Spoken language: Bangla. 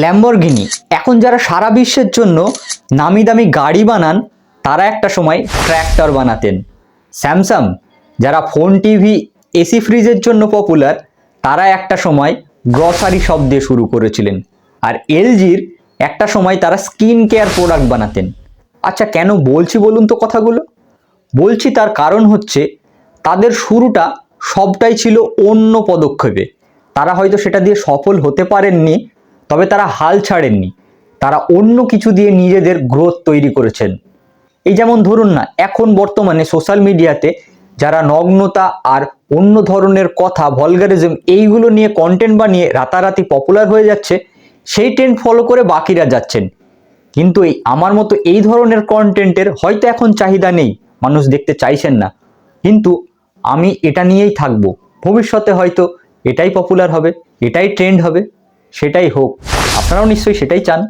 ল্যাম্বরগিনি এখন যারা সারা বিশ্বের জন্য নামি দামি গাড়ি বানান, তারা একটা সময় ট্র্যাক্টর বানাতেন। স্যামসাং যারা ফোন টিভি এসি ফ্রিজের জন্য পপুলার তারা একটা সময় গ্রসারি শপ দিয়ে শুরু করেছিলেন। আর এলজির একটা সময় তারা স্কিন কেয়ার প্রোডাক্ট বানাতেন। আচ্ছা কেন বলছি বলুন তো কথাগুলো? বলছি তার কারণ হচ্ছে, তাদের শুরুটা সবটাই ছিল অন্য পদক্ষেপে। তারা হয়তো সেটা দিয়ে সফল হতে পারেননি তবে তারা হাল ছাড়েননি। তারা অন্য কিছু দিয়ে নিজেদের গ্রোথ তৈরি করেছেন। এই যেমন ধরুন না, এখন বর্তমানে সোশ্যাল মিডিয়াতে যারা নগ্নতা আর অন্য ধরনের কথা ভলগারিজম এইগুলো নিয়ে কন্টেন্ট বানিয়ে রাতারাতি পপুলার হয়ে যাচ্ছে, সেই ট্রেন্ড ফলো করে বাকিরা যাচ্ছেন। কিন্তু এই আমার মতো এই ধরনের কন্টেন্টের হয়তো এখন চাহিদা নেই, মানুষ দেখতে চাইছেন না। কিন্তু আমি এটা নিয়েই থাকব। ভবিষ্যতে হয়তো এটাই পপুলার হবে, এটাই ট্রেন্ড হবে, সেটাই হোক। আপনারাও নিশ্চয়ই সেটাই চান।